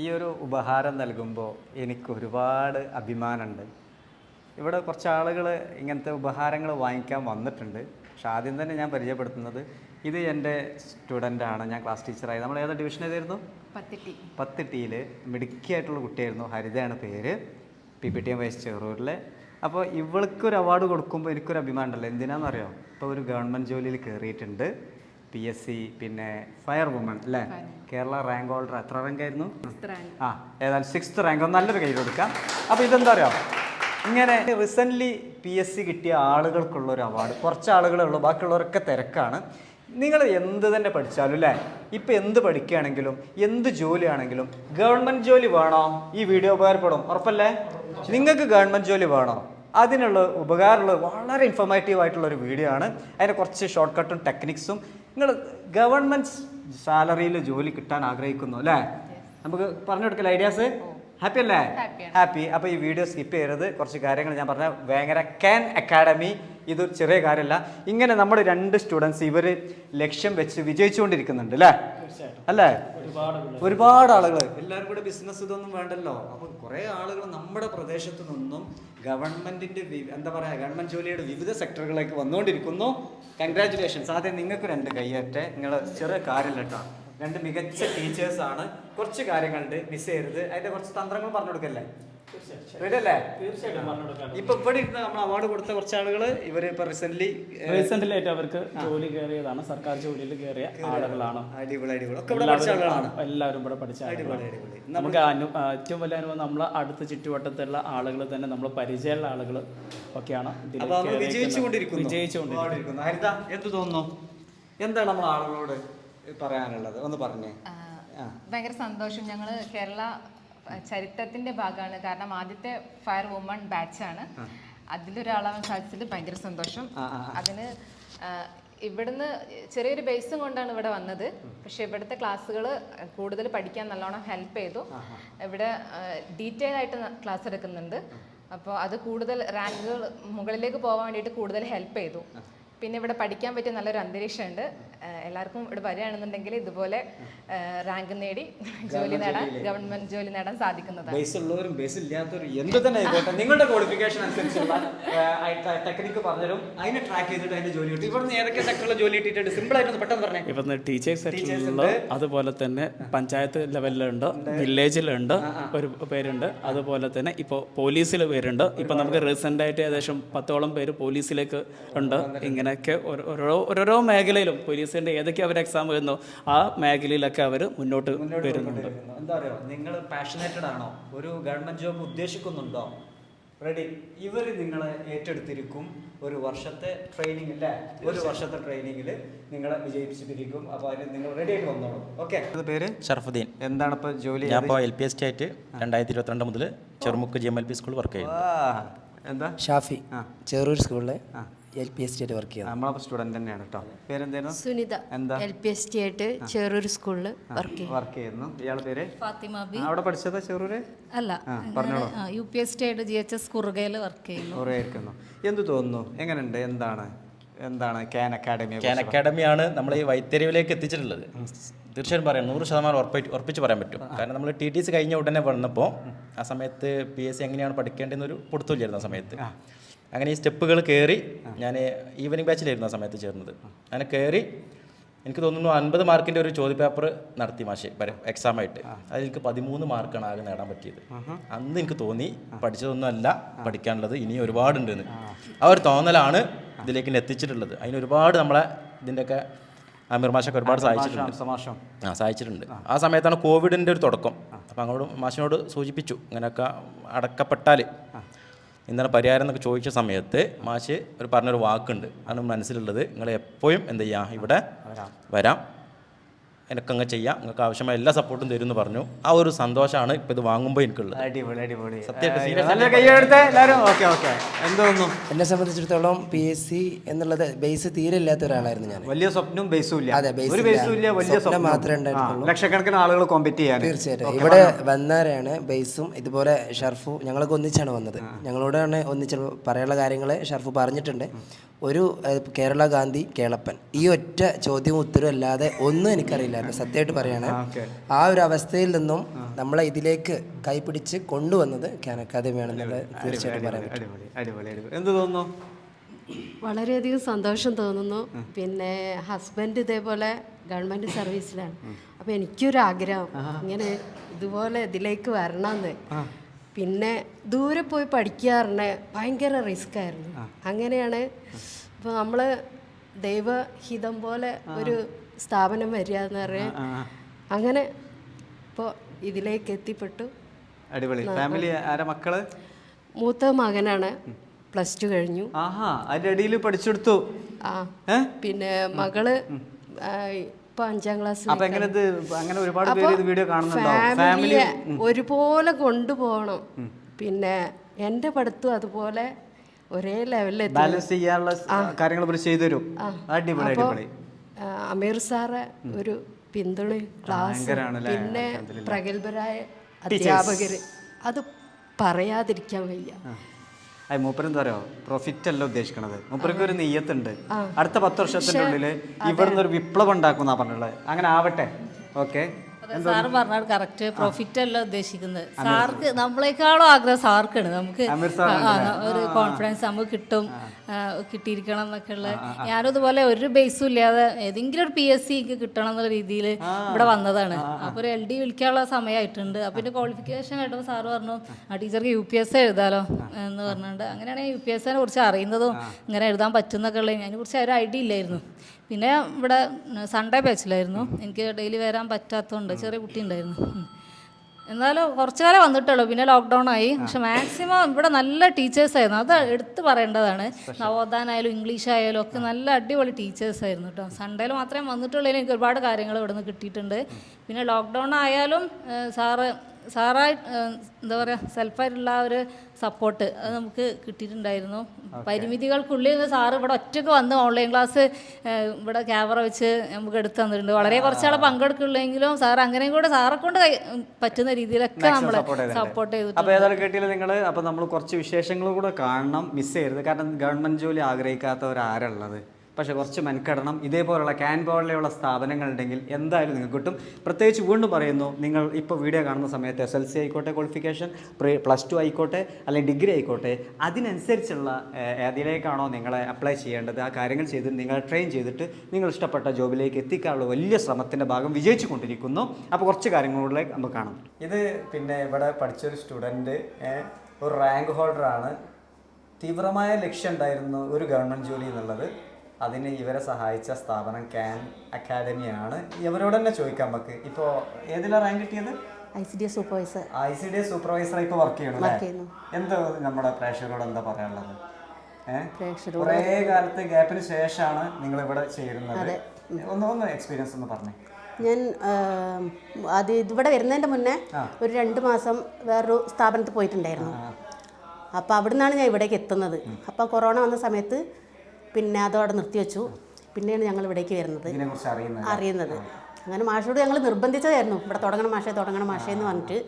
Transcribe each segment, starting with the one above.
ഈ ഒരു ഉപഹാരം നൽകുമ്പോൾ എനിക്ക് ഒരുപാട് അഭിമാനമുണ്ട്. ഇവിടെ കുറച്ച് ആളുകൾ ഇങ്ങനത്തെ ഉപഹാരങ്ങൾ വാങ്ങിക്കാൻ വന്നിട്ടുണ്ട്. പക്ഷെ ആദ്യം തന്നെ ഞാൻ പരിചയപ്പെടുത്തുന്നത് ഇത് എന്റെ സ്റ്റുഡന്റാണ് ഞാൻ ക്ലാസ് ടീച്ചറായി. നമ്മൾ ഏതാ ഡിവിഷൻ ഏതായിരുന്നു? പത്തിട്ടി. പത്ത് ടീയിൽ മിടുക്കിയായിട്ടുള്ള കുട്ടിയായിരുന്നു. ഹരിതയാണ് പേര്. പി പി ടി എം വൈസ് ചെറൂരിലെ അപ്പോൾ ഇവൾക്കൊരു അവാർഡ് കൊടുക്കുമ്പോൾ എനിക്കൊരു അഭിമാനം ഉണ്ടല്ലോ എന്തിനാണെന്നറിയോ? ഇപ്പോൾ ഒരു ഗവൺമെന്റ് ജോലിയിൽ കയറിയിട്ടുണ്ട്. പി എസ് സി പിന്നെ ഫയർ വുമൺ അല്ലേ? കേരള റാങ്ക് ഹോൾഡർ എത്ര റാങ്ക് ആയിരുന്നു? ആ ഏതായാലും സിക്സ്ത് റാങ്ക് നല്ലൊരു കയ്യിൽ കൊടുക്കാം. അപ്പോൾ ഇതെന്താ അറിയോ? ഇങ്ങനെ റീസെന്റ്ലി പി എസ് സി കിട്ടിയ ആളുകൾക്കുള്ള ഒരു അവാർഡ് കുറച്ച് ആളുകളേ ഉള്ളൂ ബാക്കിയുള്ളവരൊക്കെ തിരക്കാണ്. നിങ്ങൾ എന്ത് തന്നെ പഠിച്ചാലും അല്ലേ? ഇപ്പം എന്ത് പഠിക്കുകയാണെങ്കിലും എന്ത് ജോലിയാണെങ്കിലും ഗവൺമെന്റ് ജോലി വേണോ? ഈ വീഡിയോ ഉപകാരപ്പെടും. ഉറപ്പല്ലേ? നിങ്ങൾക്ക് ഗവൺമെന്റ് ജോലി വേണോ? അതിനുള്ള ഉപകാരമുള്ള വളരെ ഇൻഫോർമേറ്റീവ് ആയിട്ടുള്ള ഒരു വീഡിയോ ആണ്. അതിന്റെ കുറച്ച് ഷോർട്ട് കട്ടും ടെക്നിക്സും നിങ്ങൾ ഗവൺമെന്റ് സാലറിയിൽ ജോലി കിട്ടാൻ ആഗ്രഹിക്കുന്നു അല്ലേ? നമുക്ക് പറഞ്ഞു കൊടുക്കല്ലേ ഐഡിയാസ് ഹാപ്പി അല്ലേ? ഹാപ്പി അപ്പോൾ ഈ വീഡിയോ സ്കിപ്പ് ചെയ്യരുത്. കുറച്ച് കാര്യങ്ങൾ ഞാൻ പറഞ്ഞ. ഭയങ്കര ക്യാൻ അക്കാഡമി ഇതൊരു ചെറിയ കാര്യമല്ല. ഇങ്ങനെ നമ്മുടെ രണ്ട് സ്റ്റുഡൻസ് ഇവർ ലക്ഷ്യം വെച്ച് വിജയിച്ചുകൊണ്ടിരിക്കുന്നുണ്ട് അല്ലേ? അല്ലേ? ഒരുപാട് ആളുകൾ എല്ലാവരും കൂടെ ബിസിനസ് ഇതൊന്നും വേണ്ടല്ലോ. അപ്പോൾ കുറേ ആളുകൾ നമ്മുടെ പ്രദേശത്ത് നിന്നും ഗവൺമെന്റിന്റെ എന്താ പറയാ ഗവൺമെന്റ് ജോലിയുടെ വിവിധ സെക്ടറുകളിലേക്ക് വന്നുകൊണ്ടിരിക്കുന്നു. കൺഗ്രാറ്റുലേഷൻസ് ആദ്യം നിങ്ങൾക്ക് രണ്ട് കൈയേറ്റെ. നിങ്ങൾ ചെറിയ കാര്യമില്ല കേട്ടോ. രണ്ട് മികച്ച ടീച്ചേഴ്സ് ആണ്. കുറച്ച് കാര്യങ്ങളുണ്ട്. മിസ് ചെയ്യരുത്. അതിന്റെ കുറച്ച് തന്ത്രങ്ങൾ പറഞ്ഞു കൊടുക്കല്ലേ? റെഡി അല്ലേ ഇപ്പൊ ഇവിടെ ഇരുന്ന് നമ്മൾ അവാർഡ് കൊടുത്ത കുറച്ച് ആളുകൾ ഇവർ ഇപ്പൊ റീസെന്റ് റീസെന്റ് അവർക്ക് ജോലി കയറിയതാണ്. സർക്കാർ ജോലിയിൽ കയറിയ ആളുകളാണ്. അടിപൊളി അടിപൊളി. ഒക്കെ ഇവിടെ പഠിച്ച ആളുകളാണ്. എല്ലാവരും ഇവിടെ പഠിച്ച അടിപൊളി നമുക്ക് ഏറ്റവും വലിയ അനുഭവം നമ്മളെ അടുത്ത ചുറ്റുവട്ടത്തുള്ള ആളുകൾ തന്നെ നമ്മൾ പരിചയമുള്ള ആളുകൾ ഒക്കെയാണ്. വിജയിച്ചുകൊണ്ടിരിക്കുന്നു. വിജയിച്ചുകൊണ്ടിരിക്കുന്നു. വിജയിച്ചുകൊണ്ടിരിക്കുന്നു ഹരിത എന്ത് തോന്നുന്നു? എന്താണ് നമ്മൾ ആളുകളോട്? പറയാനുള്ളത്. ഒന്ന് പറഞ്ഞേ. ഭയങ്കര സന്തോഷം. ഞങ്ങൾ കേരള ചരിത്രത്തിന്റെ ഭാഗമാണ്. കാരണം ആദ്യത്തെ ഫയർ വുമൺ ആണ്. അതിലൊരാളാവാൻ സാധിച്ചതിൽ ഭയങ്കര സന്തോഷം. അതിന് ഇവിടുന്ന് ചെറിയൊരു ബേസും കൊണ്ടാണ് ഇവിടെ വന്നത്. പക്ഷെ ഇവിടുത്തെ ക്ലാസ്സുകൾ കൂടുതൽ പഠിക്കാൻ നല്ലോണം ഹെൽപ്പ് ചെയ്തു. ഇവിടെ ഡീറ്റെയിൽ ആയിട്ട് ക്ലാസ് എടുക്കുന്നുണ്ട്. അപ്പോൾ അത് കൂടുതൽ റാങ്കുകൾ മുകളിലേക്ക് പോകാൻ വേണ്ടിയിട്ട് കൂടുതൽ ഹെൽപ്പ് ചെയ്തു. പിന്നെ ഇവിടെ പഠിക്കാൻ പറ്റിയ നല്ലൊരു അന്തരീക്ഷമുണ്ട്. എല്ലാവർക്കും ഇവിടെ വരികയാണെന്നുണ്ടെങ്കിൽ ഇതുപോലെ റാങ്ക് നേടി ജോലി നേടാൻ ഗവൺമെന്റ് ജോലി നേടാൻ സാധിക്കുന്നതാണ്. ബേസ് ഉള്ളവരും ബേസ് ഇല്ലാത്തവരും എന്ത് തന്നെ ആയിക്കോട്ടെ നിങ്ങളുടെ ക്വാളിഫിക്കേഷൻ അനുസരിച്ചുള്ള ടെക്നിക്ക് പറഞ്ഞുതരും. അതിനെ ട്രാക്ക് ചെയ്തിട്ട് അതിന്റെ ജോലി കിട്ടും. ഇവിടുന്ന് ഏതൊക്കെ സെക്ടറിലെ ജോലി കിട്ടിയിട്ടുണ്ട്? സിമ്പിൾ ആയിട്ട് പെട്ടെന്ന് പറഞ്ഞു. ഇവിടുന്ന് ടീച്ചേഴ്സ് സെക്ഷനിലുണ്ട് അതുപോലെ തന്നെ പഞ്ചായത്ത് ലെവലിലുണ്ട് വില്ലേജിലുണ്ട് ഒരു പേരുണ്ട്. അതുപോലെ തന്നെ ഇപ്പോൾ പോലീസിൽ പേരുണ്ട്. ഇപ്പം നമുക്ക് റീസെന്റ് ആയിട്ട് ഏകദേശം പത്തോളം പേര് പോലീസിലേക്ക് ഉണ്ട്. ഇങ്ങനെയൊക്കെ ഓരോ- ഓരോ ഓരോരോ മേഖലയിലും പോലീസിന്റെ ഏതൊക്കെ അവർ എക്സാം വരുന്നോ ആ മേഖലയിലൊക്കെ അവർ മുന്നോട്ട് വരുന്നുണ്ട്. എന്താ പറയുക നിങ്ങൾ പാഷനേറ്റഡ് ആണോ? ഒരു ഗവൺമെന്റ് ജോബ് ഉദ്ദേശിക്കുന്നുണ്ടോ? റെഡി ഇവർ നിങ്ങളെ ഏറ്റെടുത്തിരിക്കും. ഒരു വർഷത്തെ ട്രെയിനിങ് അല്ലേ ഒരു വർഷത്തെ ട്രെയിനിങ്ങിൽ നിങ്ങളെ വിജയിപ്പിച്ചിട്ടിരിക്കും അപ്പോൾ അതിന് നിങ്ങൾ റെഡി ആയിട്ട് വന്നോളൂ. ഓക്കെ പേര്? ഷർഫുദ്ദീൻ എന്താണ് ഇപ്പോൾ ജോലി? ഞാൻ ഇപ്പോൾ എൽ പി എസ് ടി ആയിട്ട് രണ്ടായിരത്തി ഇരുപത്തിരണ്ട് മുതൽ Cherumukku G M L P school work ചെയ്യുന്നു എന്താ? ഷാഫി. ആ. ചെറൂർ സ്കൂളിലെ എൽ പി എസ് ടി ആയിട്ട് വർക്ക് ചെയ്യുന്നത് നമ്മളപ്പോൾ സ്റ്റുഡന്റ് തന്നെയാണ് കേട്ടോ പേരെന്തായിരുന്നു? സുനിത. എന്താ? എൽ പി എസ് ടി ആയിട്ട് ചെറൂർ സ്കൂളിൽ വർക്ക് വർക്ക് ചെയ്യുന്നു. ഇയാളുടെ പേര്? ഫാത്തിമ ബി. ആ, അവിടെ പഠിച്ചതാ ചെറൂര് അല്ല ആ, പറഞ്ഞോളൂ. യു പി എസ് ടി ആയിട്ട് ജി എച്ച് എസ് കുറുകയിൽ വർക്ക് ചെയ്യുന്നു. കുറേ ഇരിക്കുന്നു എന്ത് തോന്നുന്നു? എങ്ങനെയുണ്ട്? എന്താണ്? എന്താണ് ക്യാൻ അക്കാഡമി ക്യാൻ അക്കാഡമിയാണ് നമ്മൾ ഈ വൈത്തരിവിലേക്ക് എത്തിച്ചിട്ടുള്ളത്. തീർച്ചയായും പറയാം നൂറ് ശതമാനം ഉറപ്പിച്ച് ഉറപ്പിച്ച് പറയാൻ പറ്റും. കാരണം നമ്മൾ ടി ടി സി കഴിഞ്ഞ ഉടനെ വന്നപ്പോൾ ആ സമയത്ത് പി എസ് സി എങ്ങനെയാണ് പഠിക്കേണ്ടതെന്നൊരു പൊടുത്തില്ലായിരുന്നു ആ സമയത്ത്. അങ്ങനെ ഈ സ്റ്റെപ്പുകൾ കയറി ഞാൻ ഈവനിങ് ബാച്ചിലായിരുന്നു ആ സമയത്ത് ചേർന്നത്. അങ്ങനെ കയറി എനിക്ക് തോന്നുന്നു അൻപത് മാർക്കിന്റെ ഒരു ചോദ്യപേപ്പർ നടത്തി മാഷെ എക്സാം ആയിട്ട്. അതിൽ എനിക്ക് പതിമൂന്ന് മാർക്കാണ് ആകെ നേടാൻ പറ്റിയത്. അന്ന് എനിക്ക് തോന്നി പഠിച്ചതൊന്നും അല്ല പഠിക്കാനുള്ളത് ഇനി ഒരുപാടുണ്ടെന്ന്. ആ. ഒരു തോന്നലാണ് ഇതിലേക്ക് എത്തിച്ചിട്ടുള്ളത്. അതിന് ഒരുപാട് നമ്മളെ ഇതിന്റെയൊക്കെ അമീർ മാഷൊക്കെ ഒരുപാട് സഹായിച്ചിട്ടുണ്ട്. സമാഷം ആ സഹായിച്ചിട്ടുണ്ട്. ആ. സമയത്താണ് കോവിഡിന്റെ ഒരു തുടക്കം. അപ്പോൾ അങ്ങോട്ട് മാഷിനോട് സൂചിപ്പിച്ചു ഇങ്ങനെയൊക്കെ അടക്കപ്പെട്ടാൽ എന്താണ് പരിഹാരം എന്നൊക്കെ ചോദിച്ച സമയത്ത് മാഷ് ഒരു പറഞ്ഞൊരു വാക്കുണ്ട്. അതാണ് മനസ്സിലുള്ളത്. നിങ്ങൾ എപ്പോഴും എന്ത് ചെയ്യാം ഇവിടെ വരാം. എനിക്കങ്ങ് ചെയ്യാം. നിങ്ങൾക്ക് ആവശ്യമായ എല്ലാ സപ്പോർട്ടും തരും എന്ന് പറഞ്ഞു. ആ ഒരു സന്തോഷമാണ് ഇപ്പോൾ ഇത് വാങ്ങുമ്പോൾ എനിക്കുള്ളത്. എന്നെ സംബന്ധിച്ചിടത്തോളം പി എസ് സി എന്നുള്ളത് ബേസ് തീരെ ഇല്ലാത്ത ഒരാളായിരുന്നു ഞാൻ വലിയ സ്വപ്നവും ബേസും ഇല്ല. അതെ, base ഒരു ബേസും ഇല്ല വലിയ സ്വപ്നം മാത്രമേ ഉണ്ടായിട്ടുള്ളൂ. ലക്ഷക്കണക്കിന് ആളുകൾ കോമ്പറ്റ് ചെയ്യാൻ തീർച്ചയായിട്ടും. ഇവിടെ വന്നവരാണ് ബേസും ഇതുപോലെ ഷർഫു ഞങ്ങളൊക്കെ ഒന്നിച്ചാണ് വന്നത്. ഞങ്ങളോടാണ് ഒന്നിച്ച് പറയാനുള്ള കാര്യങ്ങൾ ഷർഫു പറഞ്ഞിട്ടുണ്ട്. ഒരു കേരള ഗാന്ധി കേളപ്പൻ. ഈ ഒറ്റ ചോദ്യവും ഉത്തരവും അല്ലാതെ ഒന്നും എനിക്കറിയില്ലായിരുന്നു സത്യമായിട്ട് പറയാണ്. ആ ഒരു അവസ്ഥയിൽ നിന്നും നമ്മളെ ഇതിലേക്ക് കൈപിടിച്ച് കൊണ്ടുവന്നത് ക്യാൻ അക്കാദമിയാണെന്നുള്ളത് തീർച്ചയായിട്ടും പറയാൻ പറ്റും. അടിപൊളി അടിപൊളി എന്ത് തോന്നുന്നു? വളരെയധികം സന്തോഷം തോന്നുന്നു. പിന്നെ ഹസ്ബൻഡ് ഇതേപോലെ ഗവൺമെന്റ് സർവീസിലാണ്. അപ്പോൾ എനിക്കൊരു ആഗ്രഹം ഇങ്ങനെ ഇതുപോലെ ഇതിലേക്ക് വരണമെന്ന്. പിന്നെ ദൂരെ പോയി പഠിക്കാറുണ്ട് ഭയങ്കര റിസ്ക് ആയിരുന്നു. അങ്ങനെയാണ് ഇപ്പോൾ നമ്മൾ ദൈവഹിതം പോലെ ഒരു സ്ഥാപനം വരിക എന്ന് പറയാൻ. അങ്ങനെ ഇപ്പോൾ ഇതിലേക്ക് എത്തിപ്പെട്ടു. അടിപൊളി. ഫാമിലി ആരാ മക്കൾ? മൂത്ത മകനാണ്. പ്ലസ് ടു കഴിഞ്ഞു. ആഹാ അതിന്റെ അടിയിൽ പഠിച്ചെടുത്തു. ആ. പിന്നെ മകൾ ഇപ്പൊ അഞ്ചാം ക്ലാസ് അങ്ങനെ ഒരുപാട് പേര് ഇത് വീഡിയോ ഫാമിലി ഒരുപോലെ കൊണ്ടുപോകണം. പിന്നെ എന്റെ പഠിത്തം അതുപോലെ ഒരേ ലെവലിൽ ബാലൻസ് ചെയ്യാനുള്ള കാര്യങ്ങൾ ചെയ്തു തരും അടിപൊളി അടിപൊളി. അമീർ സാറ് ഒരു പിന്തുണ ക്ലാസ് പിന്നെ പ്രഗത്ഭരായ അധ്യാപകര്. അത് പറയാതിരിക്കാൻ വയ്യ. അത് മൂപ്പരെന്താ പറയുക പ്രോഫിറ്റ് അല്ല ഉദ്ദേശിക്കണത്. മൂപ്പർക്ക് ഒരു നെയ്യത്തുണ്ട്. അടുത്ത പത്ത് വർഷത്തിനുള്ളിൽ ഉള്ളിൽ ഇവിടുന്ന് ഒരു വിപ്ലവം ഉണ്ടാക്കുന്ന പറഞ്ഞുള്ളത് അങ്ങനെ ആവട്ടെ. ഓക്കെ. സാറ് പറഞ്ഞാൽ കറക്റ്റ്. പ്രോഫിറ്റ് അല്ല ഉദ്ദേശിക്കുന്നത്. സാർക്ക് നമ്മളെക്കാളും ആഗ്രഹം സാർക്കാണ്. നമുക്ക് ഒരു കോൺഫിഡൻസ് നമുക്ക് കിട്ടും. കിട്ടിയിരിക്കണം എന്നൊക്കെ ഉള്ള. ഞാനും ഇതുപോലെ ഒരു ബേസും ഇല്ലാതെ ഏതെങ്കിലും ഒരു പി എസ് സി കിട്ടണം എന്നുള്ള രീതിയിൽ ഇവിടെ വന്നതാണ്. അപ്പോൾ ഒരു എൽ ഡി വിളിക്കാനുള്ള സമയമായിട്ടുണ്ട്. അപ്പോൾ എന്റെ ക്വാളിഫിക്കേഷൻ കേട്ടപ്പോൾ സാറ് പറഞ്ഞു ആ ടീച്ചർക്ക് യു പി എസ് എഴുതാലോ? എന്ന് പറഞ്ഞിട്ടുണ്ട്. അങ്ങനെയാണെങ്കിൽ യു പി എസ് സിനെ കുറിച്ച് അറിയുന്നതും ഇങ്ങനെ എഴുതാൻ പറ്റുന്നൊക്കെ ഉള്ളത് അതിനെക്കുറിച്ച് ഒരു ഐഡിയ ഇല്ലായിരുന്നു. പിന്നെ ഇവിടെ സൺഡേ ബാച്ചിലായിരുന്നു എനിക്ക് ഡെയിലി വരാൻ പറ്റാത്തതുകൊണ്ട് ചെറിയ കുട്ടി ഉണ്ടായിരുന്നു. എന്നാലും കുറച്ചു കാലം വന്നിട്ടുള്ളൂ. പിന്നെ ലോക്ക്ഡൗൺ ആയി. പക്ഷെ മാക്സിമം ഇവിടെ നല്ല ടീച്ചേഴ്സ് ആയിരുന്നു. അത് എടുത്തു പറയേണ്ടതാണ്. നവോത്ഥാനായാലും ഇംഗ്ലീഷ് ആയാലും ഒക്കെ നല്ല അടിപൊളി ടീച്ചേഴ്സ് ആയിരുന്നു കേട്ടോ സൺഡേയിൽ മാത്രമേ വന്നിട്ടുള്ളൂ. എനിക്ക് ഒരുപാട് കാര്യങ്ങൾ ഇവിടെ നിന്ന് കിട്ടിയിട്ടുണ്ട് പിന്നെ ലോക്ക്ഡൗൺ ആയാലും സാറ് സാറായി എന്താ പറയുക സെൽഫായിട്ടുള്ള ആ ഒരു സപ്പോർട്ട് അത് നമുക്ക് കിട്ടിയിട്ടുണ്ടായിരുന്നു. പരിമിതികൾക്കുള്ളിൽ നിന്ന് സാറ് ഇവിടെ ഒറ്റയ്ക്ക് വന്ന് ഓൺലൈൻ ക്ലാസ് ഇവിടെ ക്യാമറ വെച്ച് നമുക്ക് എടുത്തു തന്നിട്ടുണ്ട്. വളരെ കുറച്ചാളെ പങ്കെടുക്കുള്ളെങ്കിലും സാർ അങ്ങനെയും കൂടെ സാറെ കൊണ്ട് പറ്റുന്ന രീതിയിലൊക്കെ നമ്മൾ സപ്പോർട്ട് ചെയ്തിട്ടുണ്ട്. അപ്പോൾ ഏതായാലും കേട്ടില്ല നിങ്ങൾ അപ്പോൾ നമ്മൾ കുറച്ച് വിശേഷങ്ങൾ കൂടെ കാണണം മിസ് ചെയ്യരുത്. കാരണം ഗവൺമെന്റ് ജോലി ആഗ്രഹിക്കാത്തവരാരുള്ളത് പക്ഷെ കുറച്ച് മെനക്കെടണം. ഇതേപോലുള്ള ക്യാൻ പോലെയുള്ള സ്ഥാപനങ്ങളുണ്ടെങ്കിൽ എന്തായാലും നിങ്ങൾക്ക് കിട്ടും. പ്രത്യേകിച്ച് വീണ്ടും പറയുന്നു നിങ്ങൾ ഇപ്പോൾ വീഡിയോ കാണുന്ന സമയത്ത് എസ് എൽ സി ആയിക്കോട്ടെ ക്വാളിഫിക്കേഷൻ പ്ലസ് ടു ആയിക്കോട്ടെ അല്ലെങ്കിൽ ഡിഗ്രി ആയിക്കോട്ടെ അതിനനുസരിച്ചുള്ള അതിലേക്കാണോ നിങ്ങളെ അപ്ലൈ ചെയ്യേണ്ടത് ആ കാര്യങ്ങൾ ചെയ്ത് നിങ്ങളെ ട്രെയിൻ ചെയ്തിട്ട് നിങ്ങൾ ഇഷ്ടപ്പെട്ട ജോബിലേക്ക് എത്തിക്കാനുള്ള വലിയ ശ്രമത്തിന്റെ ഭാഗം വിജയിച്ചു കൊണ്ടിരിക്കുന്നു. അപ്പോൾ കുറച്ച് കാര്യങ്ങളിലേക്ക് നമുക്ക് കാണാം. ഇത് പിന്നെ ഇവിടെ പഠിച്ചൊരു സ്റ്റുഡന്റ് ഒരു റാങ്ക് ഹോൾഡറാണ് തീവ്രമായ ലക്ഷ്യം ഉണ്ടായിരുന്നു ഒരു ഗവൺമെന്റ് ജോലി എന്നുള്ളത്. അതിന് ഇവരെ സഹായിച്ച സ്ഥാപനം ക്യാൻ അക്കാദമിയാണ്. ഇവരോട് തന്നെ ചോദിക്കാം നമുക്ക്. ഇപ്പോൾ ഏതിലാണ് റാങ്ക് കിട്ടിയത്? I C D S supervisor I C D supervisor ഇപ്പോൾ വർക്ക് ചെയ്യണം എന്താ നമ്മുടെ പ്രേക്ഷകരോട് എന്താ പറയാനുള്ളത്? കുറേ കാലത്തെ ഗ്യാപ്പിന് ശേഷമാണ് നിങ്ങൾ ഇവിടെ ചേരുന്നത് ഒന്ന് ഒന്ന് എക്സ്പീരിയൻസ് ഒന്ന് പറഞ്ഞേ. ഞാൻ അത് ഇവിടെ വരുന്നതിന്റെ മുന്നേ ഒരു രണ്ട് മാസം വേറൊരു സ്ഥാപനത്തിൽ പോയിട്ടുണ്ടായിരുന്നു. അപ്പോൾ അവിടെ നിന്നാണ് ഞാൻ ഇവിടേക്ക് എത്തുന്നത്. അപ്പോൾ കൊറോണ വന്ന സമയത്ത് പിന്നെ അതോടെ നിർത്തിവെച്ചു പിന്നെയാണ് ഞങ്ങൾ ഇവിടേക്ക് വരുന്നത്. അറിയുന്നത്. അങ്ങനെ മാഷോട് ഞങ്ങൾ നിർബന്ധിച്ചതായിരുന്നു. ഇവിടെ തുടങ്ങണം മാഷേ തുടങ്ങണം മാഷേ എന്ന് പറഞ്ഞിട്ട്.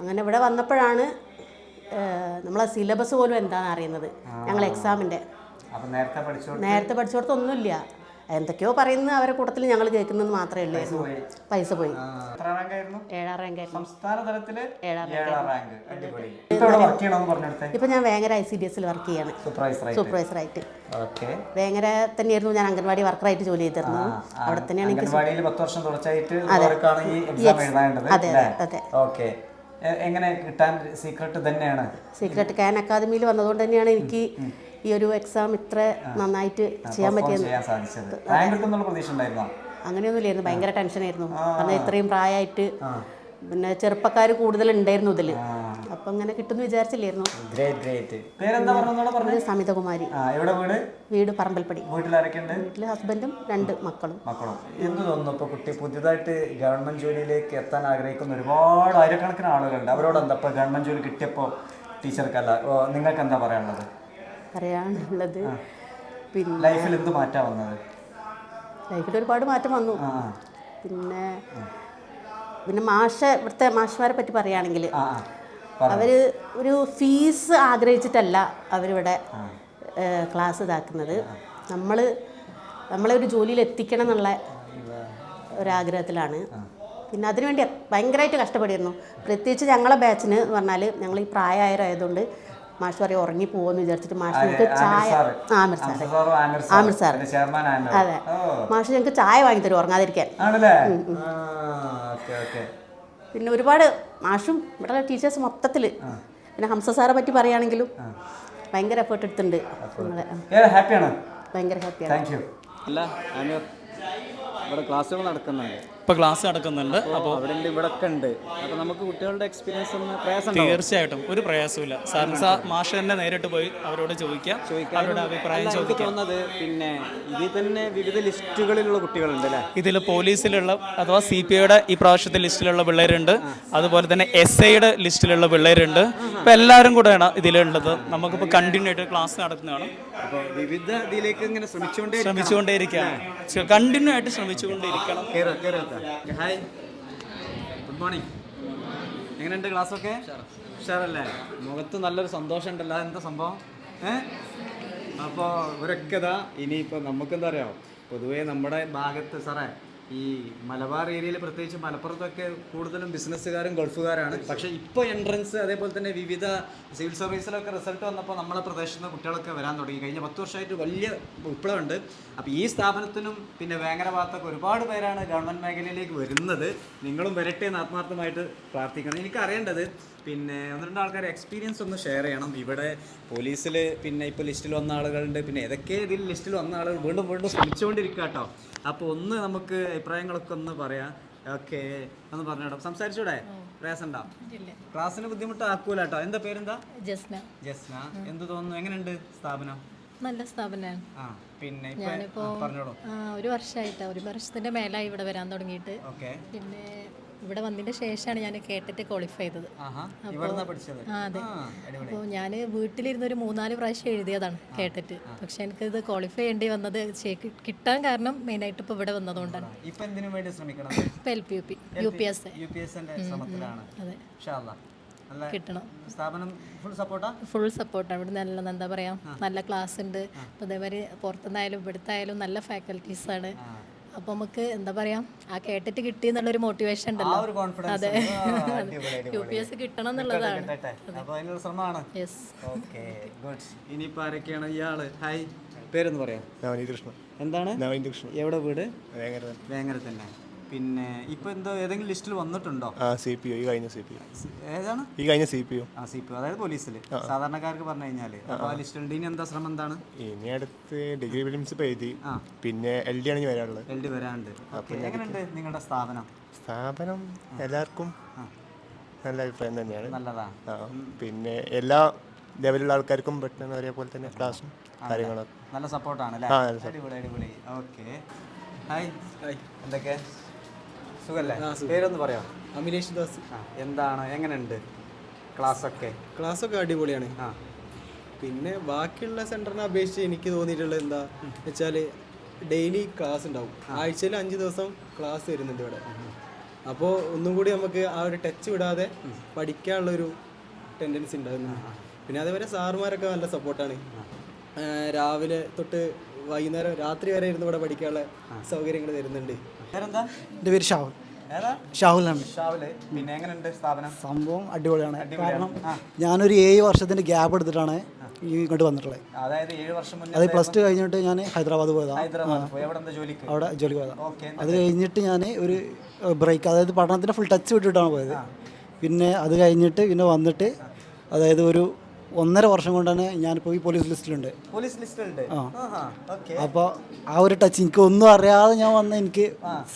അങ്ങനെ ഇവിടെ വന്നപ്പോഴാണ് നമ്മളെ സിലബസ് പോലും എന്താണെന്ന് അറിയുന്നത്. ഞങ്ങൾ എക്സാമിന്റെ നേരത്തെ പഠിച്ചിടത്തൊന്നുമില്ല. എന്തൊക്കെയോ പറയുന്നത് അവരെ കൂട്ടത്തിൽ ഞങ്ങൾ കേൾക്കുന്നത് മാത്രമേ ഉള്ളൂ. പൈസ പോയി. ഏഴാം റാങ്ക് ഇപ്പൊ ഞാൻ വേങ്ങര ഐ സി ഡി എസിൽ വർക്ക് ചെയ്യാണ്. സൂപ്പർവൈസർ ആയിട്ട്. വേങ്ങര തന്നെയായിരുന്നു ഞാൻ അംഗൻവാടി വർക്കറായിട്ട് ജോലി ചെയ്തിരുന്നു അവിടെ തന്നെയാണ് എനിക്ക് അതെ, അതെ. ഓക്കെ എങ്ങനെ കിട്ടാൻ സീക്രട്ട് തന്നെയാണ്? സീക്രട്ട് കാൻ അക്കാദമിയിൽ വന്നതുകൊണ്ട് തന്നെയാണ് എനിക്ക് ഈ ഒരു എക്സാം ഇത്ര നന്നായിട്ട് ചെയ്യാൻ ഉണ്ടായിരുന്നോ? അങ്ങനെയൊന്നുമില്ലായിരുന്നു. ഭയങ്കര ടെൻഷനായിരുന്നു കാരണം ഇത്രയും പ്രായമായിട്ട് പിന്നെ ചെറുപ്പക്കാർ കൂടുതൽ ഉണ്ടായിരുന്നു ഇതിൽ അപ്പൊ അങ്ങനെ കിട്ടുമെന്ന് വിചാരിച്ചില്ലായിരുന്നു. സമിതകുമാരി. വീട്? പറമ്പൽപ്പടി. വീട്ടിൽ ഹസ്ബൻഡും രണ്ട് മക്കളും. മക്കളും. എന്ത് തോന്നുന്നു കുട്ടി പുതിയതായിട്ട് ഗവൺമെന്റ് ജോലിയിലേക്ക് എത്താൻ ആഗ്രഹിക്കുന്ന ഒരുപാട് ആയിരക്കണക്കിന് ആളുകളുണ്ട്. അവരോട് എന്താ ഗവൺമെന്റ് ജോലി കിട്ടിയപ്പോ ടീച്ചർക്കല്ല നിങ്ങൾക്ക് എന്താ പറയാനുള്ളത്? പറയാനുള്ളത്. പിന്നെ ലൈഫിൽ എന്ത് മാറ്റാ വന്നത്? ലൈഫിൽ ഒരുപാട് മാറ്റം വന്നു. പിന്നെ പിന്നെ മാഷ ഇവിടുത്തെ മാഷമാരെ പറ്റി പറയുകയാണെങ്കിൽ അവർ ഒരു ഫീസ് ആഗ്രഹിച്ചിട്ടല്ല അവരിവിടെ ക്ലാസ് ഇതാക്കുന്നത്. നമ്മൾ നമ്മളെ ഒരു ജോലിയിൽ എത്തിക്കണം എന്നുള്ള ഒരാഗ്രഹത്തിലാണ്. പിന്നെ അതിനുവേണ്ടി ഭയങ്കരമായിട്ട് കഷ്ടപ്പെട്ടിരുന്നു പ്രത്യേകിച്ച് ഞങ്ങളെ ബാച്ചിന് എന്ന് പറഞ്ഞാൽ ഞങ്ങൾ ഈ പ്രായമായവരായതുകൊണ്ട് മാഷ് പറയും ഉറങ്ങി പോകുമെന്ന് വിചാരിച്ചിട്ട് മാഷ് ഞങ്ങൾക്ക് ചായ ആമിർ സാർ ആമിർ സാർ അതെ. മാഷ് ഞങ്ങൾക്ക് ചായ വാങ്ങി തരും ഉറങ്ങാതിരിക്കാൻ. ആണല്ലേ? Okay okay. പിന്നെ ഒരുപാട് മാഷും ഇവിടെ ടീച്ചേഴ്സ് മൊത്തത്തിൽ പിന്നെ ഹംസ സാറെ പറ്റി പറയുകയാണെങ്കിലും ഭയങ്കര എഫേർട്ട് എടുത്തിട്ടുണ്ട്. ഭയങ്കര ഹാപ്പിയാണ്. അല്ല ആമിർ ഇവിടെ ക്ലാസ്സുകൾ നടക്കുന്നുണ്ട്. ഇപ്പോൾ ക്ലാസ് നടക്കുന്നുണ്ട്. അപ്പോൾ അവിടെ ഉണ്ട് ഇവിടെ ഒക്കെ ഉണ്ട്. അപ്പോൾ നമുക്ക് കുട്ടികളുടെ എക്സ്പീരിയൻസ് ഒന്ന് പ്രയാസം. തീർച്ചയായിട്ടും. ഒരു പ്രയാസമില്ല സാറിന് സാർ മാഷ് തന്നെ നേരിട്ട് പോയി അവരോട് ചോദിക്കാം. അവരുടെ അഭിപ്രായം ചോദിക്കുന്നത് എനിക്ക് ചോദിക്കാം. തോന്നുന്നത് പിന്നെ ഇതിൽ തന്നെ വിവിധ ലിസ്റ്റുകളിലുള്ള കുട്ടികളുണ്ട് അല്ലേ? ഇതിൽ പോലീസിലുള്ള അഥവാ സി പി ഐയുടെ ഈ പ്രാവശ്യത്തെ ലിസ്റ്റിലുള്ള പിള്ളേരുണ്ട്. അതുപോലെ തന്നെ എസ് ഐയുടെ ലിസ്റ്റിലുള്ള പിള്ളേരുണ്ട്. ഇപ്പം എല്ലാവരും കൂടെയാണ് ഇതിലുള്ളത്. നമുക്കിപ്പോൾ കണ്ടിന്യൂ ആയിട്ട് ക്ലാസ് നടത്തുന്നതാണ് അപ്പോൾ വിവിധ ഇതിലേക്ക് ഇങ്ങനെ ശ്രമിച്ചുകൊണ്ടേ ശ്രമിച്ചുകൊണ്ടേയിരിക്കുകയാണ് കണ്ടിന്യൂ ആയിട്ട് ശ്രമിച്ചുകൊണ്ടേയിരിക്കണം ഹായ് ഗുഡ് മോർണിംഗ് എങ്ങനെയുണ്ട് ക്ലാസ് ഒക്കെ ഉഷാറല്ലേ? മുഖത്ത് നല്ലൊരു സന്തോഷം ഉണ്ടല്ലോ എന്താ സംഭവം? ഏ? അപ്പോൾ ഇവരൊക്കെ ഇതാ ഇനിയിപ്പോൾ നമുക്കെന്താ അറിയാമോ പൊതുവേ നമ്മുടെ ഭാഗത്ത് സാറേ ഈ മലബാർ ഏരിയയിൽ പ്രത്യേകിച്ച് മലപ്പുറത്തൊക്കെ കൂടുതലും ബിസിനസ്സുകാരും ഗൾഫുകാരാണ്. പക്ഷെ ഇപ്പോൾ എൻട്രൻസ് അതേപോലെ തന്നെ വിവിധ സിവിൽ സർവീസിലൊക്കെ റിസൾട്ട് വന്നപ്പോൾ നമ്മളെ പ്രദേശത്ത് നിന്ന് കുട്ടികളൊക്കെ വരാൻ തുടങ്ങി. കഴിഞ്ഞ പത്ത് വർഷമായിട്ട് വലിയ വിപ്ലവമുണ്ട്. അപ്പോൾ ഈ സ്ഥാപനത്തിനും പിന്നെ വേങ്ങര ഭാഗത്തൊക്കെ ഒരുപാട് പേരാണ് ഗവൺമെന്റ് മേഖലയിലേക്ക് വരുന്നത്. നിങ്ങളും വരട്ടെ എന്ന് ആത്മാർത്ഥമായിട്ട് പ്രാർത്ഥിക്കണം എനിക്ക് അറിയേണ്ടത് പിന്നെ ഒന്ന് രണ്ട് ആൾക്കാർ എക്സ്പീരിയൻസ് ഒന്ന് ഷെയർ ചെയ്യണം. ഇവിടെ പോലീസിൽ പിന്നെ ഇപ്പോൾ ലിസ്റ്റിൽ വന്ന ആളുകളുണ്ട്. പിന്നെ ഏതൊക്കെ ഇതിൽ ലിസ്റ്റിൽ വന്ന ആളുകൾ വീണ്ടും വീണ്ടും ശ്രമിച്ചുകൊണ്ടിരിക്കുക കേട്ടോ അപ്പോൾ ഒന്ന് നമുക്ക് അഭിപ്രായങ്ങളൊക്കെ ഒന്ന് പറയാം. ഓക്കെ ഒന്ന് പറഞ്ഞോട്ടോ സംസാരിച്ചൂടെ? പ്രയാസം ഉണ്ടോ ക്ലാസ്സിന് ബുദ്ധിമുട്ടാക്കൂല കേട്ടോ എന്താ പേരെന്താ? ജസ്ന. ജസ്ന. എന്ത് തോന്നുന്നു? എങ്ങനെയുണ്ട് സ്ഥാപനം? നല്ല സ്ഥാപനമാണ് പിന്നെ ഞാനിപ്പോ ഒരു വർഷമായിട്ടാ ഒരു വർഷത്തിന്റെ മേലായി ഇവിടെ വരാൻ തുടങ്ങിയിട്ട്. പിന്നെ ഇവിടെ വന്നതിന്റെ ശേഷമാണ് ഞാൻ കേട്ടിട്ട് ക്വാളിഫൈ ചെയ്തത്. അപ്പോൾ ഞാൻ വീട്ടിലിരുന്ന് ഒരു മൂന്നാൽ പ്രാവശ്യം എഴുതിയതാണ് കേട്ടിട്ട്. പക്ഷെ എനിക്ക് ഇത് ക്വാളിഫൈ ചെയ്യേണ്ടി വന്നത് കിട്ടാൻ കാരണം മെയിൻ ആയിട്ട് ഇപ്പോൾ ഇവിടെ വന്നതുകൊണ്ടാണ്. ഇപ്പൊ L P U P U P S അതെ. കിട്ടണം. സ്ഥാപനം ഫുൾ സപ്പോർട്ടാ ഫുൾ സപ്പോർട്ടാണ് ഇവിടെ നല്ല എന്താ പറയാ നല്ല ക്ലാസ് ഉണ്ട്. അതേമാതിരി പുറത്തുനിന്നായാലും ഇവിടുത്തെ ആയാലും നല്ല ഫാക്കൽറ്റീസാണ് അപ്പോൾ നമുക്ക് എന്താ പറയുക ആ കേട്ടിട്ട് കിട്ടി എന്നുള്ളൊരു മോട്ടിവേഷൻ ആ ഉണ്ടല്ലോ. ഒരു കോൺഫിഡൻസ് അതെ. യു പി എസ് കിട്ടണം എന്നുള്ളതാണ്. അപ്പോൾ അതിനുള്ള ശ്രമമാണ്. യെസ് ഓക്കെ ഗുഡ് ആരൊക്കെയാണ് ഹായ് പേരൊന്ന് പറയാം. നവനീതൃഷ്ണൻ എന്താണ്? നവനീതൃഷ്ണൻ എവിടെ വീട്? വേങ്ങര. വേങ്ങര തന്നെ. പിന്നെ ഇപ്പൊ എന്തോ ഏതെങ്കിലും ലിസ്റ്റിൽ വന്നിട്ടുണ്ടോ? ആ സി പി ഒ ഈ കഴിഞ്ഞ സി പി ഒ ഏതാണ്? ഈ കഴിഞ്ഞ സി പി ഒ ആ സി പി അതായത് പോലീസിൽ സാധാരണക്കാർക്ക് പറഞ്ഞു കഴിഞ്ഞാൽ. അപ്പൊ ആ ലിസ്റ്റിൽ ഇനി എന്താ ശ്രമം എന്താണ്? ഇനി അടുത്ത് ഡിഗ്രി പ്രിൻസിപ്പ് എഴുതി. പിന്നെ എൽ ഡി ആണ് ഇനി വരാനുള്ളത്. എൽ ഡി വരാനുണ്ട്. എങ്ങനെയുണ്ട് നിങ്ങളുടെ സ്ഥാപനം? സ്ഥാപനം എല്ലാവർക്കും നല്ല അഭിപ്രായം തന്നെയാണ്. നല്ലതാ. പിന്നെ എല്ലാ ലെവലിലുള്ള ആൾക്കാർക്കും പെട്ടെന്ന് ഒരേപോലെ തന്നെ ക്ലാസ്സും കാര്യങ്ങളൊക്കെ നല്ല സപ്പോർട്ടാണ് അടിപൊളി അടിപൊളി. ഓക്കെ ഹായ് എന്തൊക്കെ? സുഖല്ലേ? പേരൊന്ന് പറയാം? അമിലേഷ് ദാസ്. എന്താണ്? എങ്ങനെയുണ്ട്? ക്ലാസ് ഒക്കെ ക്ലാസ് ഒക്കെ അടിപൊളിയാണ്. ആ. പിന്നെ ബാക്കിയുള്ള സെന്ററിനെ അപേക്ഷിച്ച് എനിക്ക് തോന്നിയിട്ടുള്ളത് എന്താ വെച്ചാൽ ഡെയിലി ക്ലാസ് ഉണ്ടാവും ആഴ്ചയിൽ അഞ്ച് ദിവസം ക്ലാസ് വരുന്നുണ്ട് ഇവിടെ. അപ്പോൾ ഒന്നും കൂടി നമുക്ക് ആ ഒരു ടച്ച് വിടാതെ പഠിക്കാനുള്ള ഒരു ടെൻഡൻസി ഉണ്ടാകുന്നു. പിന്നെ അതേപോലെ സാറുമാരൊക്കെ നല്ല സപ്പോർട്ടാണ് രാവിലെ തൊട്ട് വൈകുന്നേരം രാത്രി വരെ ഇരുന്ന് ഇവിടെ പഠിക്കാനുള്ള സൗകര്യങ്ങൾ തരുന്നുണ്ട്. പേരെന്താ? എന്റെ പേര് ഷാഹുൽ. ഷാവിൽ പിന്നെ എങ്ങനെയുണ്ട് സ്ഥാപനം? സംഭവം അടിപൊളിയാണ്. കാരണം. ഞാനൊരു ഏഴ് വർഷത്തിന്റെ ഗ്യാപ്പ് എടുത്തിട്ടാണ് ഇങ്ങോട്ട് വന്നിട്ടുള്ളത്. അതായത് ഏഴ് വർഷം മുന്നേ അത് പ്ലസ് ടു കഴിഞ്ഞിട്ട് ഞാൻ ഹൈദരാബാദ് പോയതാണ് ജോലിക്ക്? അവിടെ ജോലി പോയതാണ് അത് കഴിഞ്ഞിട്ട് ഞാൻ ഒരു ബ്രേക്ക് അതായത് പഠനത്തിന് ഫുൾ ടച്ച് വിട്ടിട്ടാണ് പോയത്. പിന്നെ അത് കഴിഞ്ഞിട്ട് പിന്നെ വന്നിട്ട് അതായത് ഒരു ഒന്നര വർഷം കൊണ്ട് തന്നെ ഞാനിപ്പോൾ ഈ പോലീസ് ലിസ്റ്റിലുണ്ട് പോലീസ് ലിസ്റ്റിലുണ്ട് ആ. ഓക്കെ അപ്പോൾ ആ ഒരു ടച്ച് എനിക്ക് ഒന്നും അറിയാതെ ഞാൻ വന്ന എനിക്ക്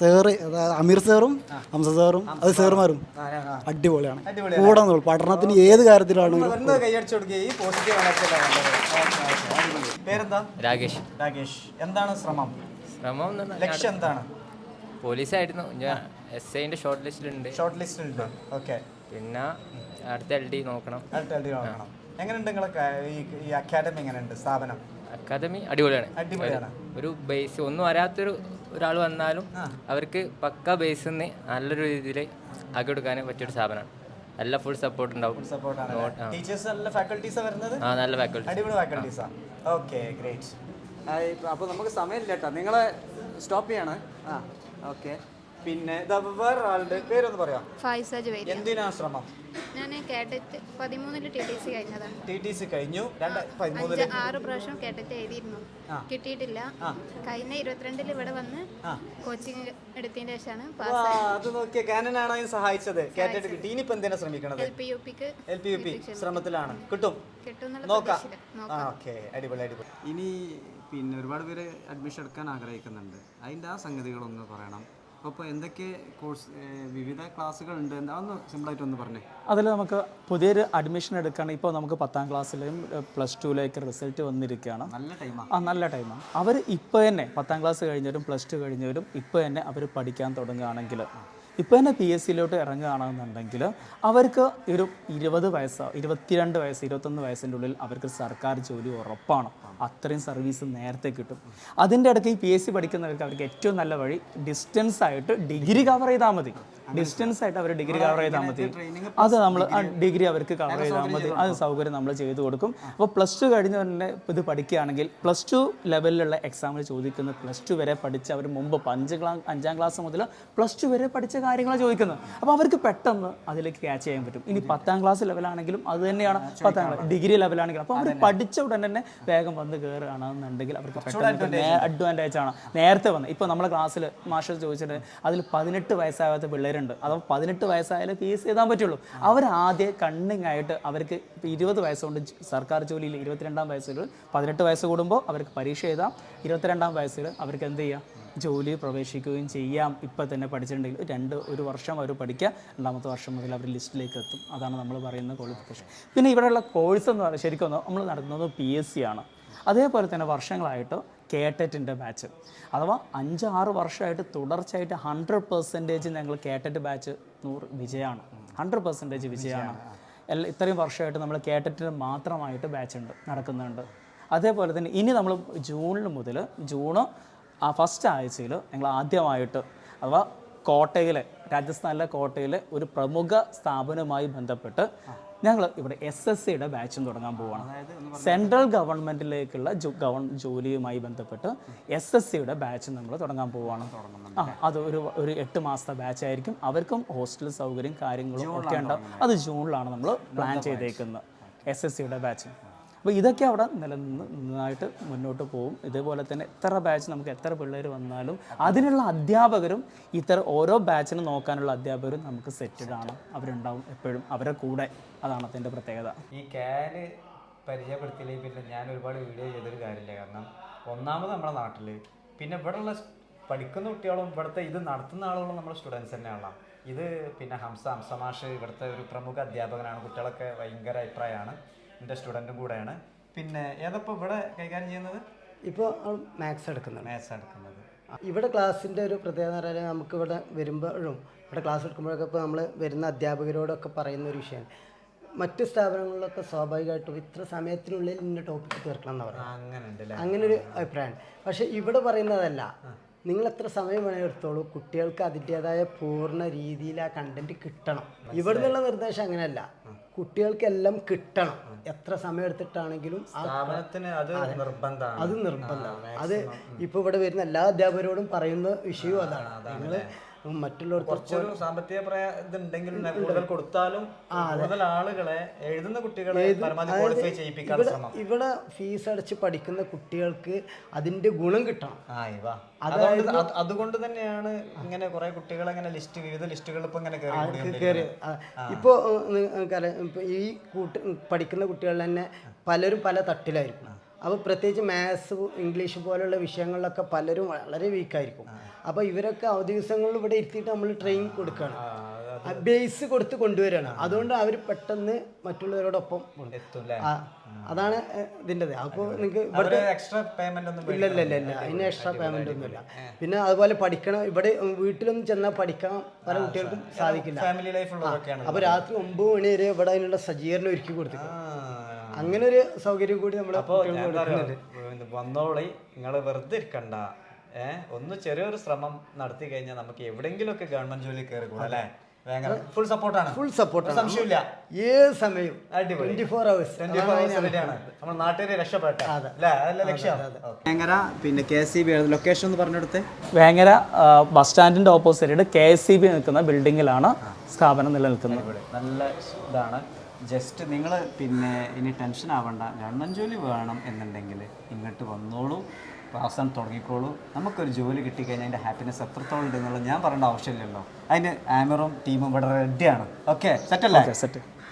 സാറ് അമീർ സാറും ഹംസ സാറും അത് സാറുമാരും അടിപൊളിയാണ്. കൂടെ നിന്നോളൂ. പഠനത്തിന് ഏത് കാര്യത്തിലാണെങ്കിലും ഒന്ന് കൈയടിച്ചു കൊടുക്കുക ഈ പോസിറ്റീവ് പേരെന്താ? രാകേഷ്. രാകേഷ്. എന്താണ് ശ്രമം? ശ്രമം എന്ന് പറഞ്ഞാൽ ലക്ഷ്യം എന്താണ്? പോലീസായിരുന്നു. ഞാൻ എസ് ഐന്റെ ഷോർട്ട് ലിസ്റ്റിലുണ്ട് ഷോർട്ട് ലിസ്റ്റ് ഉണ്ട്. ഓക്കെ. പിന്നെ അടുത്ത എൽ ഡി നോക്കണം. നോക്കണം. എങ്ങനെയുണ്ട് ഈ അക്കാദമി എങ്ങനെയുണ്ട്? സ്ഥാപനം? അക്കാദമി അടിപൊളിയാണ്. അടിപൊളിയാണ്. ഒരു ബേസ് ഒന്നും അറിയാത്തൊരു ഒരാൾ വന്നാലും അവർക്ക് പക്ക ബേസിൽ നിന്ന് നല്ലൊരു രീതിയിൽ ആക്കി കൊടുക്കാൻ പറ്റിയൊരു സ്ഥാപനമാണ്. നല്ല ഫുൾ സപ്പോർട്ട് ഉണ്ടാവും. ടീച്ചേഴ്സ് നല്ല ഫാക്കൽറ്റീസാണ് വരുന്നത്? ആ നല്ല ഫാക്കൽറ്റി അടിപൊളി ഫാക്കൽറ്റീസാ ഓക്കെ ഗ്രേറ്റ് അപ്പോൾ നമുക്ക് സമയമില്ല കേട്ടോ. നിങ്ങളെ സ്റ്റോപ്പ് ചെയ്യാണ്. ആ ഓക്കെ പിന്നെ ഇതാ വേറൊരാളുടെ പേരൊന്ന് പറയാം. ഫൈസ ജുവൈരി എന്തിനാ ശ്രമം? ഞാൻ കേഡറ്റ് പതിമൂന്നിൽ ടി ടി സി കഴിഞ്ഞതാണ് ടി ടി സി കഴിഞ്ഞു. രണ്ട് അഞ്ച് പതിമൂന്നിൽ ആറ് പ്രാവശ്യം കേട്ടിട്ട് എഴുതിയിരുന്നു. കിട്ടിയിട്ടില്ല. കഴിഞ്ഞ ഇരുപത്തിരണ്ടിൽ ഇവിടെ വന്ന് കോച്ചിങ് എടുത്തതിന് ശേഷമാണ് അത് നോക്കിയ കാനനാണോ സഹായിച്ചത്? കേഡറ്റ് കിട്ടി. ഇനിയിപ്പോ എന്തിനാ ശ്രമിക്കണത്? എൽ പി യു പിക്ക് എൽ പി യു പി ശ്രമത്തിലാണ്. കിട്ടും. കിട്ടും എന്നുള്ള നോക്കാം. പ്രതീക്ഷയില്ല. ആ ഓക്കെ. അടിപൊളി അടിപൊളി. ഇനി പിന്നെ ഒരുപാട് പേര് അഡ്മിഷൻ എടുക്കാൻ ആഗ്രഹിക്കുന്നുണ്ട്. അതിന്റെ ആ സംഗതികളൊന്ന് പറയണം. അപ്പോൾ എന്തൊക്കെ കോഴ്സ് വിവിധ ക്ലാസ്സുകൾ ഉണ്ട് എന്താണെന്ന് സിമ്പിളായിട്ട് ഒന്ന് പറഞ്ഞേ. അതിൽ നമുക്ക് പുതിയൊരു അഡ്മിഷൻ എടുക്കുകയാണെങ്കിൽ ഇപ്പോൾ നമുക്ക് പത്താം ക്ലാസ്സിലെയും പ്ലസ് ടുവിലേക്ക് റിസൾട്ട് വന്നിരിക്കുകയാണ്. നല്ല ടൈമാണ് ആ. നല്ല ടൈമാണ് അവർ ഇപ്പോൾ തന്നെ പത്താം ക്ലാസ് കഴിഞ്ഞവരും പ്ലസ് ടു കഴിഞ്ഞവരും ഇപ്പോൾ തന്നെ അവർ പഠിക്കാൻ തുടങ്ങുകയാണെങ്കിൽ ഇപ്പോൾ തന്നെ പി എസ് സിയിലോട്ട് ഇറങ്ങുകയാണെന്നുണ്ടെങ്കിൽ അവർക്ക് ഒരു ഇരുപത് വയസ്സോ ഇരുപത്തിരണ്ട് വയസ്സ് ഇരുപത്തൊന്ന് വയസ്സിന്റെ ഉള്ളിൽ അവർക്ക് സർക്കാർ ജോലി ഉറപ്പാണ്. അത്രയും സർവീസ് നേരത്തെ കിട്ടും. അതിന്റെ ഇടയ്ക്ക് ഈ പി എസ് സി പഠിക്കുന്നവർക്ക് അവർക്ക് ഏറ്റവും നല്ല വഴി ഡിസ്റ്റൻസ് ആയിട്ട് ഡിഗ്രി കവർ ചെയ്താൽ മതി. ഡിസ്റ്റൻസ് ആയിട്ട് അവർ ഡിഗ്രി കവർ ചെയ്താൽ മതി. അത് നമ്മൾ ഡിഗ്രി അവർക്ക് കവർ ചെയ്താൽ മതി. അത് സൗകര്യം നമ്മൾ ചെയ്തു കൊടുക്കും. അപ്പോൾ പ്ലസ് ടു കഴിഞ്ഞ് തന്നെ ഇത് പഠിക്കുകയാണെങ്കിൽ പ്ലസ് ടു ലെവലിലുള്ള എക്സാമിൽ ചോദിക്കുന്ന പ്ലസ് ടു വരെ പഠിച്ച അവർ മുമ്പ് അഞ്ച് ക്ലാസ് അഞ്ചാം ക്ലാസ് മുതൽ പ്ലസ് ടു വരെ പഠിച്ച കാര്യങ്ങളാണ് ചോദിക്കുന്നത്. അപ്പോൾ അവർക്ക് പെട്ടെന്ന് അതിലേക്ക് ക്യാച്ച് ചെയ്യാൻ പറ്റും. ഇനി പത്താം ക്ലാസ് ലെവലാണെങ്കിലും അത് തന്നെയാണ്. പത്താം ക്ലാസ് ഡിഗ്രി ലെവലാണെങ്കിലും അപ്പോൾ അവർ പഠിച്ച ഉടനെ തന്നെ വേഗം വന്ന് കയറുകയാണെന്നുണ്ടെങ്കിൽ അവർക്ക് പെട്ടെന്ന് അഡ്വാന്റേജ് ആണ്. നേരത്തെ വന്ന് ഇപ്പോൾ നമ്മുടെ ക്ലാസ്സിൽ മാഷർ ചോദിച്ചിട്ട് അതിൽ പതിനെട്ട് വയസ്സാകാത്ത പിള്ളേരുണ്ട്. അഥവാ പതിനെട്ട് വയസ്സായാലും പി എസ് എഴുതാൻ പറ്റുള്ളൂ. അവർ ആദ്യം കണ്ണിങ് ആയിട്ട് അവർക്ക് ഇപ്പോൾ ഇരുപത് വയസ്സുകൊണ്ട് സർക്കാർ ജോലിയിൽ ഇരുപത്തിരണ്ടാം വയസ്സിൽ പതിനെട്ട് വയസ്സ് കൂടുമ്പോൾ അവർക്ക് പരീക്ഷ എഴുതാം. ഇരുപത്തിരണ്ടാം വയസ്സിൽ അവർക്ക് എന്ത് ചെയ്യാം? ജോലി പ്രവേശിക്കുകയും ചെയ്യാം. ഇപ്പം തന്നെ പഠിച്ചിട്ടുണ്ടെങ്കിൽ രണ്ട് ഒരു വർഷം അവർ പഠിക്കുക. രണ്ടാമത്തെ വർഷം മുതൽ അവർ ലിസ്റ്റിലേക്ക് എത്തും. അതാണ് നമ്മൾ പറയുന്ന ക്വാളിഫിക്കേഷൻ പിന്നെ ഇവിടെയുള്ള കോഴ്സ് എന്ന് പറയുന്നത് ശരിക്കും നമ്മൾ നടത്തുന്നത് പി എസ് സി ആണ്. അതേപോലെ തന്നെ വർഷങ്ങളായിട്ട് കേട്ടറ്റിന്റെ ബാച്ച്. അഥവാ അഞ്ച് ആറ് വർഷമായിട്ട് തുടർച്ചയായിട്ട് ഹൺഡ്രഡ് പെർസെന്റേജ് ഞങ്ങൾ കേട്ടറ്റ് ബാച്ച് നൂറ് വിജയമാണ് ഹൺഡ്രഡ് പെർസെന്റേജ് വിജയമാണ് എല്ലാ ഇത്രയും വർഷമായിട്ട് നമ്മൾ കേട്ടറ്റിന് മാത്രമായിട്ട് ബാച്ച് ഉണ്ട് നടക്കുന്നുണ്ട്. അതേപോലെ തന്നെ ഇനി നമ്മൾ ജൂണിൽ മുതൽ ജൂണ് ആ ഫസ്റ്റ് ആഴ്ചയിൽ ഞങ്ങൾ ആദ്യമായിട്ട് അഥവാ കോട്ടയിലെ രാജസ്ഥാനിലെ കോട്ടയിലെ ഒരു പ്രമുഖ സ്ഥാപനവുമായി ബന്ധപ്പെട്ട് ഞങ്ങൾ ഇവിടെ എസ് എസ് സിയുടെ ബാച്ചും തുടങ്ങാൻ പോവുകയാണ് സെൻട്രൽ ഗവൺമെന്റിലേക്കുള്ള ഗവൺ ജോലിയുമായി ബന്ധപ്പെട്ട് എസ് എസ് സിയുടെ ബാച്ച് നമ്മൾ തുടങ്ങാൻ പോവുകയാണ് ആ അത് ഒരു ഒരു എട്ട് മാസത്തെ ബാച്ച് ആയിരിക്കും. അവർക്കും ഹോസ്റ്റൽ സൗകര്യം കാര്യങ്ങളും ഒക്കെ ഉണ്ടാവും അത് ജൂണിലാണ് നമ്മൾ പ്ലാൻ ചെയ്തേക്കുന്നത്. എസ് എസ് സിയുടെ ബാച്ച് അപ്പോൾ ഇതൊക്കെ അവിടെ നിലനിന്ന് നന്നായിട്ട് മുന്നോട്ട് പോകും. ഇതേപോലെ തന്നെ എത്ര ബാച്ച് നമുക്ക് എത്ര പിള്ളേർ വന്നാലും അതിനുള്ള അധ്യാപകരും ഇത്ര ഓരോ ബാച്ചിനും നോക്കാനുള്ള അധ്യാപകരും നമുക്ക് സെറ്റഡ് ആണ്. അവരുണ്ടാവും എപ്പോഴും. അവരെ കൂടെ. അതാണ് അതിന്റെ പ്രത്യേകത. ഈ ക്യാന് പരിചയപ്പെടുത്തിയില്ലെങ്കിൽ പിന്നെ ഞാൻ ഒരുപാട് വീഡിയോ ചെയ്തൊരു കാര്യമില്ല. കാരണം ഒന്നാമത് നമ്മുടെ നാട്ടിൽ പിന്നെ ഇവിടെയുള്ള പഠിക്കുന്ന കുട്ടികളും ഇവിടുത്തെ ഇത് നടത്തുന്ന ആളുകളും നമ്മുടെ സ്റ്റുഡൻസ് തന്നെയാണ് ഇത് പിന്നെ ഹംസ ഹംസമാഷ് ഇവിടുത്തെ ഒരു പ്രമുഖ അധ്യാപകനാണ്. കുട്ടികളൊക്കെ ഭയങ്കര അഭിപ്രായമാണ്. എന്റെ സ്റ്റുഡന്റും കൂടെയാണ്. പിന്നെ ഏതപ്പോൾ ഇവിടെ കൈകാര്യം ചെയ്യുന്നത്? ഇപ്പോൾ മാത്സ് എടുക്കുന്നത് മാത്സ് എടുക്കുന്നത്. ഇവിടെ ക്ലാസ്സിന്റെ ഒരു പ്രത്യേകത എന്ന് പറഞ്ഞാൽ നമുക്ക് ഇവിടെ വരുമ്പോഴും ഇവിടെ ക്ലാസ് എടുക്കുമ്പോഴൊക്കെ ഇപ്പോൾ നമ്മൾ വരുന്ന അധ്യാപകരോടൊക്കെ പറയുന്ന ഒരു വിഷയമാണ്. മറ്റ് സ്ഥാപനങ്ങളിലൊക്കെ സ്വാഭാവികമായിട്ടും ഇത്ര സമയത്തിനുള്ളിൽ ഇന്ന ടോപ്പിക്ക് തീർക്കണം എന്ന് പറയാം അങ്ങനെ അങ്ങനെ ഒരു അഭിപ്രായമാണ്. പക്ഷേ ഇവിടെ പറയുന്നതല്ല. നിങ്ങൾ എത്ര സമയം വേണേൽ എടുത്തോളൂ. കുട്ടികൾക്ക് അതിന്റെതായ പൂർണ രീതിയിൽ ആ കണ്ടന്റ് കിട്ടണം. ഇവിടെ നിന്നുള്ള നിർദ്ദേശം അങ്ങനെയല്ല. കുട്ടികൾക്കെല്ലാം കിട്ടണം. എത്ര സമയം എടുത്തിട്ടാണെങ്കിലും സ്ഥാപനത്തിന് അത് നിർബന്ധമാണ്. അത് നിർബന്ധമാണ്. അത് ഇപ്പോൾ ഇവിടെ വരുന്ന എല്ലാ അധ്യാപകരോടും പറയുന്ന വിഷയവും അതാണ്. നിങ്ങൾ മറ്റുള്ളവർക്ക് കുറച്ചൊരു സാമ്പത്തിക ഇതുണ്ടെങ്കിലും കൂടുതൽ കൊടുത്താലും കൂടുതൽ ആളുകളെ എഴുതുന്ന കുട്ടികളെ ക്വാളിഫൈ ചെയ്യിപ്പിക്കാൻ ഇവിടെ ശ്രമം. ഇവിടെ ഫീസ് അടച്ച് പഠിക്കുന്ന കുട്ടികൾക്ക് അതിന്റെ ഗുണം കിട്ടണം. ഇവ അതുകൊണ്ട് അത് അതുകൊണ്ട് തന്നെയാണ് ഇങ്ങനെ കുറെ കുട്ടികൾ ഇങ്ങനെ ലിസ്റ്റ് വിവിധ ലിസ്റ്റുകൾ ഇപ്പൊ ഇങ്ങനെ കയറി ഇപ്പോൾ ഈ കൂട്ട് പഠിക്കുന്ന കുട്ടികൾ തന്നെ പലരും പല തട്ടിലായിരിക്കും. അപ്പോൾ പ്രത്യേകിച്ച് മാത്സ് ഇംഗ്ലീഷ് പോലുള്ള വിഷയങ്ങളിലൊക്കെ പലരും വളരെ വീക്കായിരിക്കും അപ്പോൾ ഇവരൊക്കെ അവധി ദിവസങ്ങളിൽ ഇവിടെ ഇരുത്തിയിട്ട് നമ്മൾ ട്രെയിൻ കൊടുക്കുകയാണ് ബേസ് കൊടുത്ത് കൊണ്ടുവരികയാണ് അതുകൊണ്ട് അവർ പെട്ടെന്ന് മറ്റുള്ളവരോടൊപ്പം. അതാണ് ഇതിന്റെ അപ്പോൾ നിങ്ങൾക്ക് ഇവിടെ എക്സ്ട്രാ പേയ്മെന്റ് ഒന്നും ഇല്ല ഇല്ല ഇല്ല ഇല്ല. അതിന് എക്സ്ട്രാ പേയ്മെന്റ് ഒന്നുമില്ല. പിന്നെ അതുപോലെ പഠിക്കണം. ഇവിടെ വീട്ടിലൊന്നും ചെന്നാൽ പഠിക്കാൻ പല കുട്ടികൾക്കും സാധിക്കില്ല. ഫാമിലി ലൈഫ് ഉള്ളവരൊക്കെയാണ് അപ്പോൾ രാത്രി ഒമ്പത് മണി വരെ ഇവിടെ അതിനുള്ള സജ്ജീകരണം ഒരുക്കി കൊടുത്തു അങ്ങനെ ഒരു സൗകര്യം കൂടി നമ്മൾ അപ്പോ ഞാൻ പറയാം. വന്നോളി നിങ്ങൾ വെറുതെ ഇരിക്കണ്ട. ഏഹ് ഒന്ന് ചെറിയൊരു ശ്രമം നടത്തി കഴിഞ്ഞാൽ നമുക്ക് എവിടെയെങ്കിലുമൊക്കെ ഗവൺമെന്റ് ജോലി കയറി കൂടാ അല്ലേ? ഫുൾ സപ്പോർട്ടാണ് ഫുൾ സപ്പോർട്ടാണ് സംശയമില്ല ഏത് സമയവും ട്വന്റി ഫോർ അവേഴ്സ് നമ്മുടെ നാട്ടുകാരെ രക്ഷപ്പെട്ടെ വേങ്ങര പിന്നെ K S C B location ഒന്ന് പറഞ്ഞെടുത്ത് Vengara bus സ്റ്റാൻഡിന്റെ opposite K S C B നിൽക്കുന്ന ബിൽഡിങ്ങിലാണ് സ്ഥാപനം നിലനിൽക്കുന്നത്. നല്ല ഇതാണ്. ജസ്റ്റ് നിങ്ങൾ പിന്നെ ഇനി ടെൻഷൻ ആവണ്ട. ഗവൺമെന്റ് ജോലി വേണം എന്നുണ്ടെങ്കിൽ ഇങ്ങോട്ട് വന്നോളൂ. ക്ലാസ് തുടങ്ങിക്കോളൂ. നമുക്കൊരു ജോലി കിട്ടിക്കഴിഞ്ഞാൽ അതിന്റെ ഹാപ്പിനെസ് എത്രത്തോളം ഉണ്ടെന്നുള്ളത് ഞാൻ പറയേണ്ട ആവശ്യമില്ലല്ലോ. അതിന് ആമറും ടീമും ഇവിടെ റെഡിയാണ് ഓക്കെ സെറ്റല്ലേ സെറ്റ്